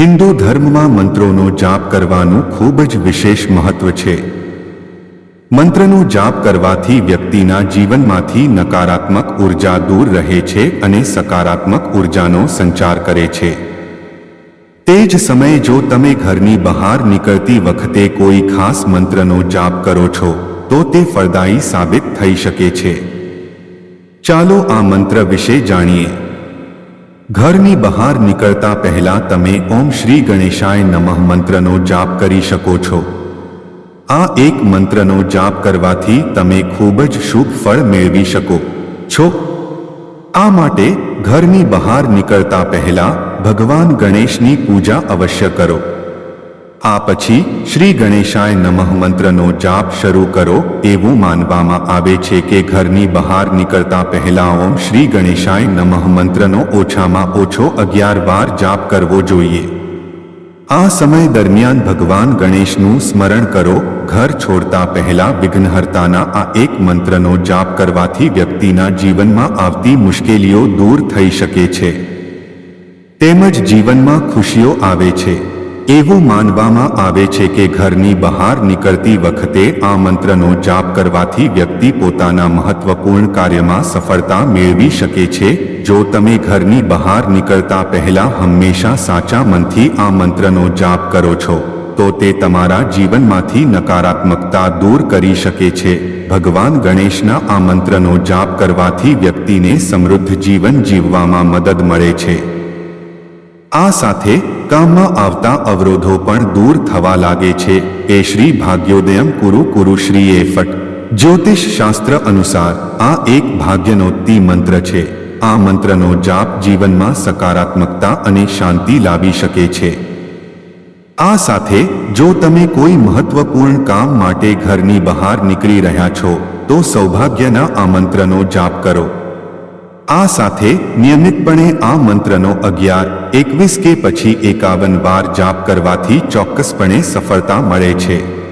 હિન્દુ ધર્મમાં મંત્રોનો જાપ કરવાનું ખૂબ જ વિશેષ મહત્વ છે. મંત્રનો જાપ કરવાથી વ્યક્તિના જીવનમાંથી નકારાત્મક ઊર્જા દૂર રહે છે અને સકારાત્મક ઉર્જાનો સંચાર કરે છે. તે જ સમયે જો તમે ઘરની બહાર નીકળતી વખતે કોઈ ખાસ મંત્રનો જાપ કરો છો, તો તે ફળદાયી સાબિત થઈ શકે છે. ચાલો આ મંત્ર વિશે જાણીએ. ઘરની બહાર નીકળતા પહેલા તમે ઓમ શ્રી ગણેશાય નમઃ મંત્રનો જાપ કરી શકો છો. આ એક મંત્રનો જાપ કરવાથી તમે ખૂબ જ શુભ ફળ મેળવી શકો છો. આ માટે ઘરની બહાર નીકળતા પહેલા ભગવાન ગણેશની પૂજા અવશ્ય કરો. આ પછી શ્રી ગણેશાય નમઃ મંત્રનો જાપ શરૂ કરો એવું માનવામાં આવે છે કે ઘરની બહાર નીકળતા પહેલા ઓમ શ્રી ગણેશાય નમઃ મંત્રનો ઓછામાં ઓછો અગિયાર વાર જાપ કરવો જોઈએ. આ સમય દરમિયાન ભગવાન ગણેશનું સ્મરણ કરો, ઘર છોડતા પહેલા વિઘ્નહર્તાના આ એક મંત્રનો જાપ કરવાથી વ્યક્તિના જીવનમાં આવતી મુશ્કેલીઓ દૂર થઈ શકે છે. તેમજ જીવનમાં ખુશીઓ આવે છે. એવું માનવામાં આવે છે કે ઘરની બહાર નીકળતી વખતે આ મંત્રનો જાપ કરવાથી વ્યક્તિ પોતાના મહત્વપૂર્ણ કાર્યમાં સફળતા મેળવી શકે છે. જો તમે ઘરની બહાર નીકળતા પહેલા હંમેશા સાચા મનથી આ મંત્રનો જાપ કરો છો, તો તે તમારા જીવનમાંથી નકારાત્મકતા દૂર કરી શકે છે. ભગવાન ગણેશના આ મંત્રનો જાપ કરવાથી વ્યક્તિને સમૃદ્ધ જીવન જીવવામાં મદદ મળે છે. આ સાથે કામમાં આવતા અવરોધો પણ દૂર થવા લાગે છે. એ શ્રી ભાગ્યોદયમ કુરુ એ ફટ. જ્યોતિષ શાસ્ત્ર અનુસાર આ એક ભાગ્યનોક્તિ મંત્ર છે. આ મંત્રનો જાપ જીવનમાં સકારાત્મકતા અને શાંતિ લાવી શકે છે. આ સાથે જો તમે કોઈ મહત્વપૂર્ણ કામ માટે ઘરની બહાર નીકળી રહ્યા છો, તો સૌભાગ્યના આ મંત્રનો જાપ કરો. આ સાથે નિયમિતપણે આ મંત્રનો અગિયાર, એકવીસ કે પછી એકાવન વાર જાપ કરવાથી ચોક્કસપણે સફળતા મળે છે.